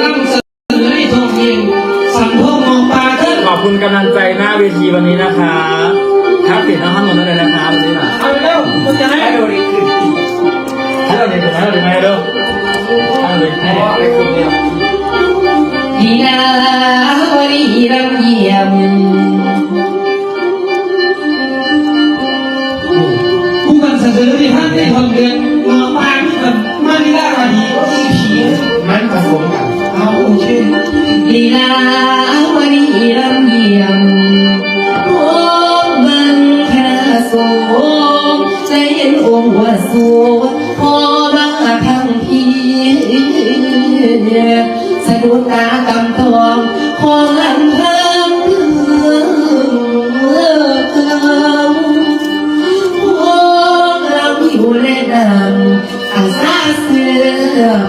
ร่ำเสนอให้ทงเองสังพงมองปลาเถิดขอบคุณกำลังใจหน้าเวทีวันนี้นะคะครับปิดน้องฮันนนได้เลยนะคะวันนี้นะเอาเร็วมันจะให้ดูดิให้เราเด็กคนนั้นเลยไหมเร็วให้เราเลยให้เด็กไปคนเดียวลีลาวรีรำยี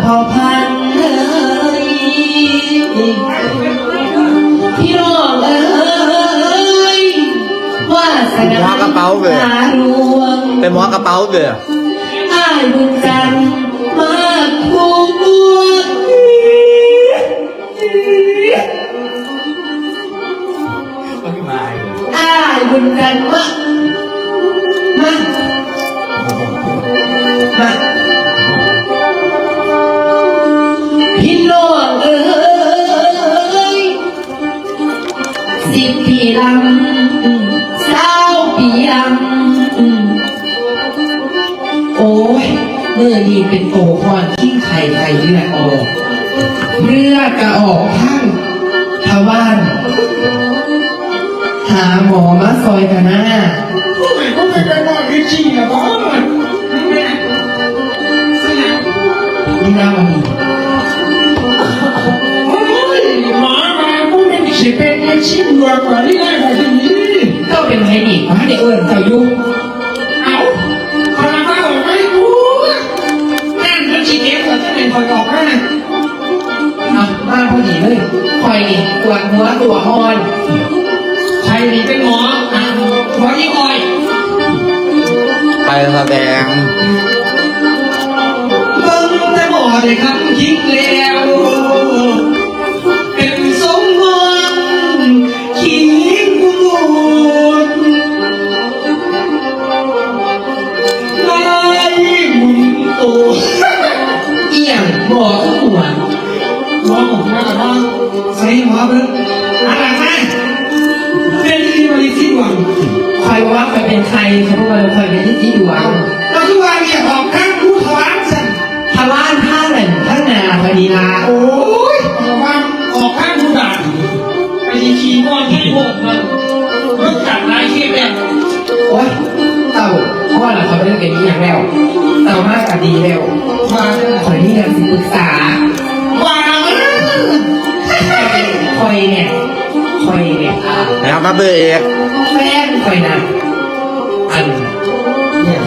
พอพันเอ้ยพี่น้องเอ้ยว่าสนาหมอกระเป๋าเบื่อตารวง เป็นหมอกระเป๋าเบื่ออ้ายบุญจันทร์มาถูกบัวก็ขึ้นมาเลยอ้ายบุญจันทร์มา สิบปีลำเศร้าปีลำโอ้ยเมื่อนี้เป็นโตคอนทิ้งไข่ไข่เลือดออกเลือดกระออกข้างทวารหาหมอมาซอยกันหน้าก็ไม่ได้บอกที่จริงอะบ้ามันไม่ได้สนามนี่น่ามันดี ชิมรวัวกว่าที่ได้กว่าที่นี้ก็เป็นไงอีกมาเด็กเอิญเจ้ายุ่งเอาพามาออกไม่รู้นั่นมันชีเก็บกว่าที่เป็นคนออกนะเอามาพอดีเลยคอยนี่ปวดหัวตัวอ่อนใครนี่เป็นหมออะหมอยี่อ้อย ไปแสดงเบิ่งแต่หมอได้คำคิดแล้ว ใครเขาบอกว่าคอยเป็นที่ที่ดวงเราคือว่าเนี่ยออกข้างผู้ทวารสั่นทว่านท่าหนึ่งท่านาพอดีลาโอ้ยออกมาออกข้างผู้ด่านไปดีขี่มอนให้หมดมันรถจัดลายที่แบบโอ๊ยเต่าพ่อเราเขาเรื่องกันนี้อย่างแล้วเต่ามากกับดีแล้วมาเลยขอยนี่กันสิปรึกษาว่ามาคอยเนี่ยคอยเนี่ยอะนะครับมาเบื่อเอกแฟนคอยนะ อันเนี่ย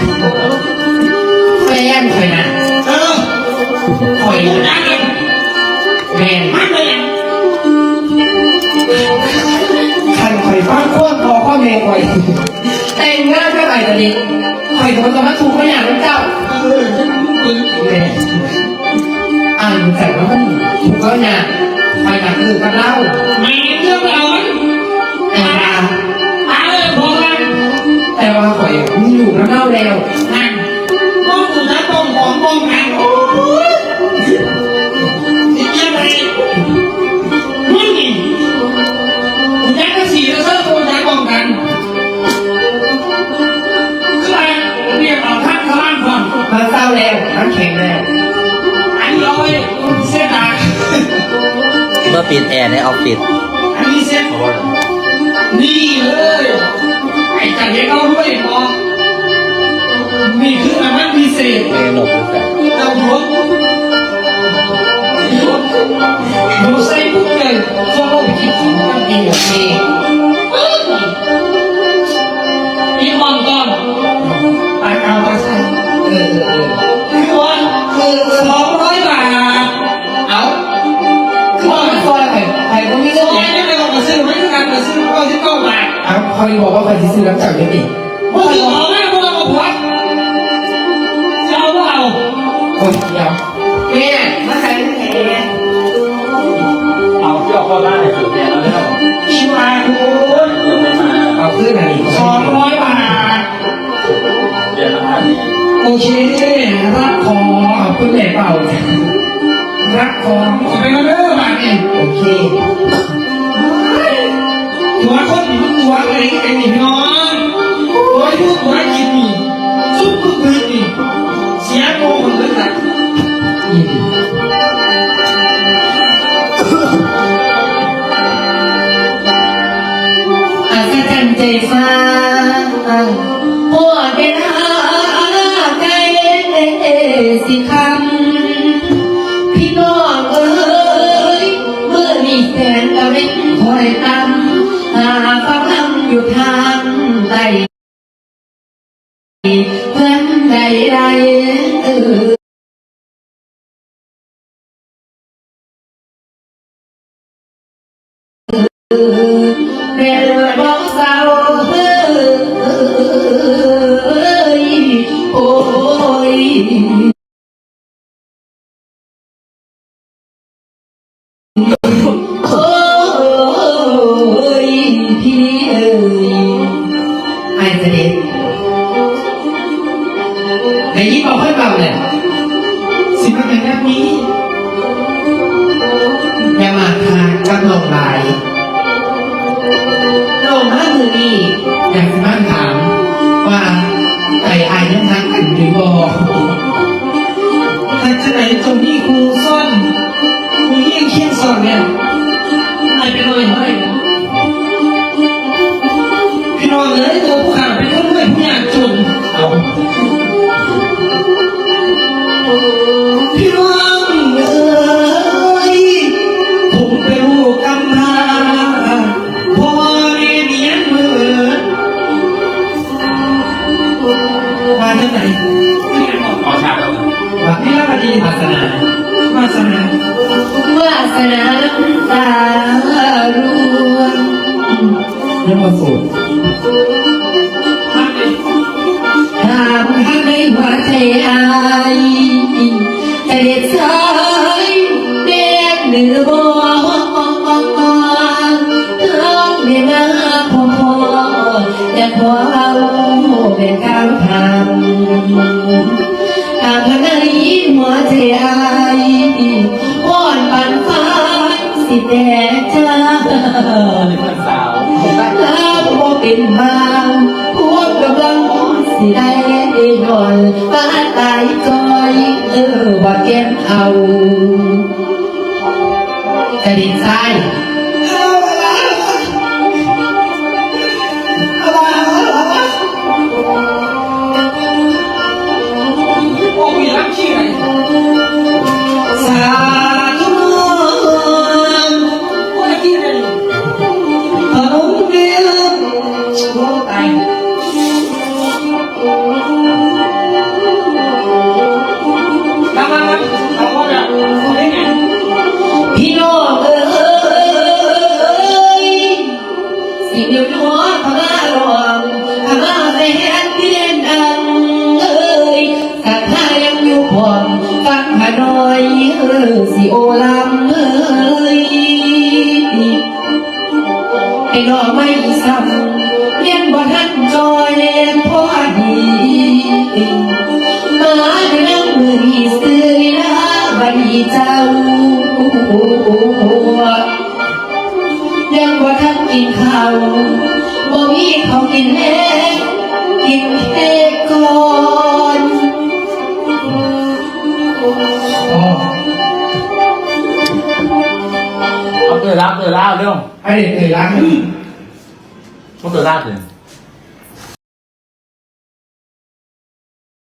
แฟนคอยนะเออคอยผู้นะด่านเลยแมนมันเลยคันคอยฟังข้อคอข้อแม่คอยแต่งงานก็ไปตอนนี้คอยโดนจะมาถูกขยันน้ำเจ้าแม่อ่านแต่ว่ามันถูกก็เนี่ยไปหนักคือกันเล่าไม่เรื่องเรา เล่าแล้วนั่นมองสุดท้ายป้องของป้องกันโอ้ยอีกยังไงมึงนี่มึงยังก็สี่แล้วเสื้อตัวใจป้องกันคืออะไรเรียกเอาท่านข้างล่างก่อนมาเศร้าแล้วน้ำแข็งแล้วอันนี้เอาไว้เส้นตาเมื่อปิดแอร์ในออฟฟิศอันนี้เส้นนี่เลยไอ้จันเด็กเอาด้วยพอ นี่คืออันนั้นพิเศษเมนูพิเศษเจ้าหัวหนูใส่ปุ๊บเลยทั่วโลกคิดถึงกันเองโอเคอีมอนก่อนตายเอาไปใส่เออเออเออคือวันคือสองร้อยบาทเอาคือว่าซอยข่อยข่อยก็มีซเรื่องอยเนี่ไม่ต้องมาซื้อไม่ต้องการมาซื้อก็ที่เก้าบาทเอาคอยบอกว่าข่อยจะซื้อน้ำจับยังไงพวกถื เดียวแม่มาใส่แขนเอาเที่ยวเข้าบ้าได้สุดเนี่ยแล้วเนี่ยชิมาคุณเอาขึ้นอะไรสองร้อยบาทโอเครักคอเอาขึ้นแม่เป่ารักคอไปมาเริ่มบาเนี่โอเค ฟ้าหัวเดนาใจสิคำพี่น้องเอ้ยเมื่อมีแฟนตะเวนคอยตำหาฟังคำอยู่ทางใดเพื่อนใดใดเออเทางกับลงลายลงห้าคือนี่อยากจะมาถามว่าใจอายยังทักกันหรือบ่แต่จะไหนตรงนี้ครูซ่อนครูเยี่ยงเคียงสอนเนี่ยไอไปเลยเฮ้ย มาฝึกถามหาในหัวใจอายแต่เด็กชายเด็กเหนือบ่ ว่าเก้มเอากระดิ่งซ้าย สิโอลำเอยไอ้น้องไม่ซ้ำเรียนบ่ทันจอยเล่นพอดีมาเรื่องมือที่ซื้อนะบัดนี้เจ้ายังบ่ทันกินข้าวบ่มีข้ากินแล้วกินเค้กก่อน เอาเตยรับเตยลาบเร็วไอ้เด็กเคยรักเอาเตยลาบเลย